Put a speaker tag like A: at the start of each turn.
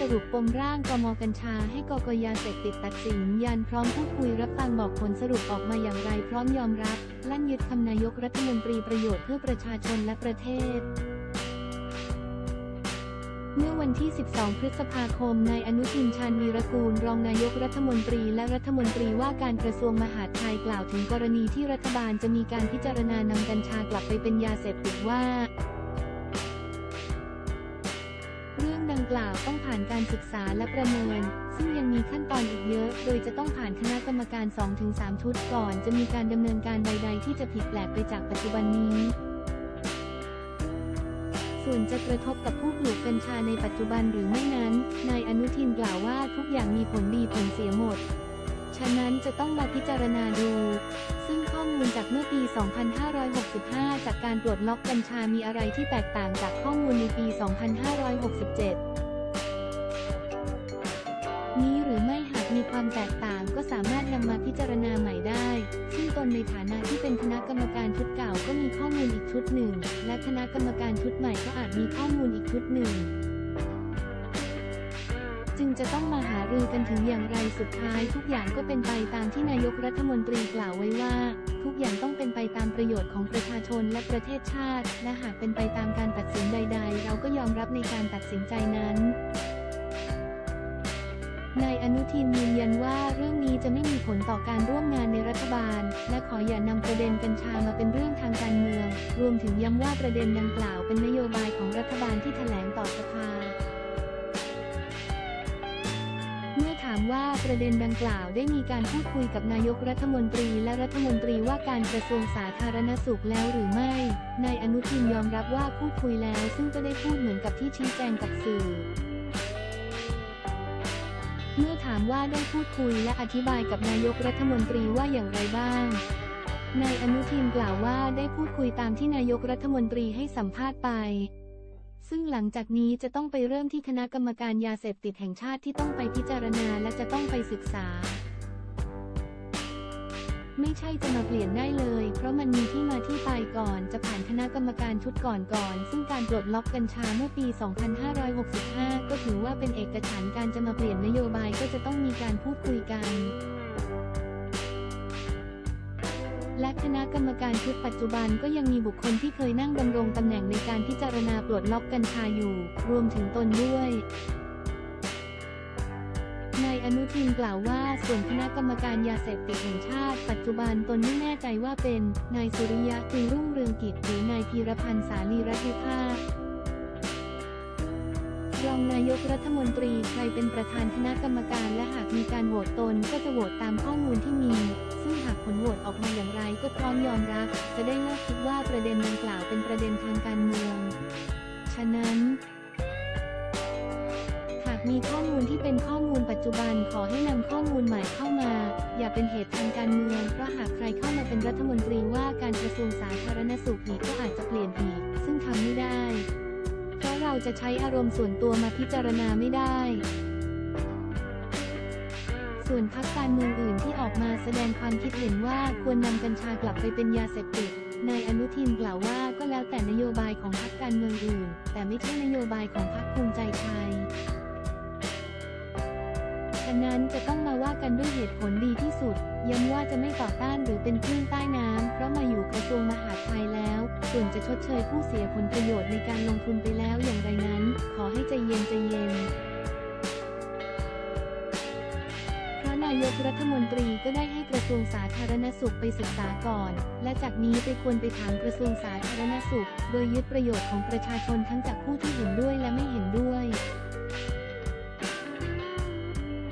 A: สรุปปมร่างกมกัญชาให้กกยาเสพติดตัดสินยันพร้อมพูดคุยรับฟังบอกผลสรุปออกมาอย่างไรพร้อมยอมรับ ลั่นยึดคำนายกรัฐมนตรีประโยชน์เพื่อประชาชนและประเทศเมื่อวันที่ 12 พฤษภาคม นายอนุทิน ชาญวีรกูล รองนายกรัฐมนตรีและรัฐมนตรีว่าการกระทรวงมหาดไทยกล่าวถึงกรณีที่รัฐบาลจะมีการพิจารณานำกัญชากลับไปเป็นยาเสพติดว่า กล่าวต้องผ่านการศึกษาและประเมิน ซึ่งยังมีขั้นตอนอีกเยอะ โดยจะต้องผ่านคณะกรรมการ 2-3 ชุดก่อน จะมีการดำเนินการใด ๆ ที่จะผิดแปลกไปจากปัจจุบันนี้ ส่วนจะกระทบกับผู้ปลูกกัญชาในปัจจุบันหรือไม่นั้น นายอนุทินกล่าวว่าทุกอย่างมีผลดีผลเสียหมด ฉะนั้นจะต้องมาพิจารณาดู ซึ่งข้อมูลจากเมื่อปี 2565 จากการปลดล็อกกัญชามีอะไรที่แตกต่างจากข้อมูลในปี 2567 นี้หรือไม่หากมีความแตกต่างก็สามารถนำมาพิจารณาใหม่ได้ ซึ่งตนในฐานะที่เป็นคณะกรรมการชุดเก่าก็มีข้อมูลอีกชุดหนึ่ง และคณะกรรมการชุดใหม่ก็อาจมีข้อมูลอีกชุดหนึ่ง จึงจะต้องมาหารือกันถึงอย่างไรสุดท้าย ทุกอย่างก็เป็นไปตามที่นายกรัฐมนตรีกล่าวไว้ว่า ทุกอย่างต้องเป็นไปตามประโยชน์ของประชาชนและประเทศชาติ และหากเป็นไปตามการตัดสินใด ๆ เราก็ยอมรับในการตัดสินใจนั้นนายอนุทินยืนยันว่าเรื่องนี้จะไม่มีผลต่อการร่วมงานในรัฐบาล และขออย่านำประเด็นกัญชามาเป็นเรื่องทางการเมือง รวมถึงย้ำว่าประเด็นดังกล่าวเป็นนโยบายของรัฐบาลที่แถลงต่อสภา ประเด็นดังกล่าวได้มีการพูดคุยกับนายกรัฐมนตรีและรัฐมนตรีว่าการกระทรวงสาธารณสุขแล้วหรือไม่ นายอนุทินยอมรับว่าพูดคุยแล้ว ซึ่งก็ได้พูดเหมือนกับที่ชี้แจงกับสื่อ เมื่อถามว่าได้พูดคุยและอธิบายกับนายกรัฐมนตรีว่าอย่างไรบ้างนายอนุทินกล่าวว่าได้พูดคุยตามที่นายกรัฐมนตรีให้สัมภาษณ์ไป ซึ่งหลังจากนี้จะต้องไปเริ่มที่คณะกรรมการยาเสพติดแห่งชาติที่ต้องไปพิจารณาและจะต้องไปศึกษา ไม่ใช่จะมาเปลี่ยนได้เลย เพราะมันมีที่มาที่ไปก่อนจะผ่านคณะกรรมการชุดก่อนก่อน ซึ่งการปลดล็อกกัญชาเมื่อปี 2565 ก็ถือว่าเป็นเอกฉันการจะมาเปลี่ยนนโยบายก็จะต้องมีการพูดคุยกัน และคณะกรรมการชุดปัจจุบันก็ยังมีบุคคลที่เคยนั่งดำรงตำแหน่งในการพิจารณาปลดล็อกกัญชาอยู่ รวมถึงตนด้วยนายอนุทินกล่าวว่า ส่วนคณะกรรมการยาเสพติดแห่งชาติ ปัจจุบันตนไม่แน่ใจว่าเป็นนายสุริยะจึงรุ่งเรืองกิจหรือนายพีรพันธ์สาลีรัติภาครองนายกรัฐมนตรีใครเป็นประธานคณะกรรมการและหากมีการโหวตตนก็จะโหวตตามข้อมูลที่มี ซึ่งหากผลโหวตออกมาอย่างไรก็พร้อมยอมรับ จะได้เลิกคิดว่าประเด็นดังกล่าวเป็นประเด็นทางการเมือง ฉะนั้น หากมีข้อมูลที่เป็นข้อมูลปัจจุบันขอให้นำข้อมูลใหม่เข้ามา อย่าเป็นเหตุทางการเมือง เพราะหากใครเข้ามาเป็นรัฐมนตรีว่าการกระทรวงสาธารณสุขอีกก็อาจจะเปลี่ยนอีก ซึ่งทำไม่ได้ เพราะเราจะใช้อารมณ์ส่วนตัวมาพิจารณาไม่ได้ ส่วนพักการเมืองอื่นที่ออกมาแสดงความคิดเห็นว่าควรนำกัญชากลับไปเป็นยาเสพติด นายอนุทินกล่าวว่าก็แล้วแต่นโยบายของพรรคการเมืองอื่น แต่ไม่ใช่นโยบายของพรรคภูมิใจไทยฉะนั้นจะต้องมาว่ากันด้วยเหตุผลดีที่สุด ย้ำว่าจะไม่ต่อต้านหรือเป็นคลื่นใต้น้ำ เพราะมาอยู่กระทรวงมหาดไทยแล้ว ส่วนจะชดเชยผู้เสียผลประโยชน์ในการลงทุนไปแล้วอย่างไรนั้น ขอให้ใจเย็นใจเย็น นายกรัฐมนตรีก็ได้ให้กระทรวงสาธารณสุขไปศึกษาก่อน และจากนี้ไปควรไปถามกระทรวงสาธารณสุข โดยยึดประโยชน์ของประชาชนทั้งจากผู้ที่เห็นด้วยและไม่เห็นด้วย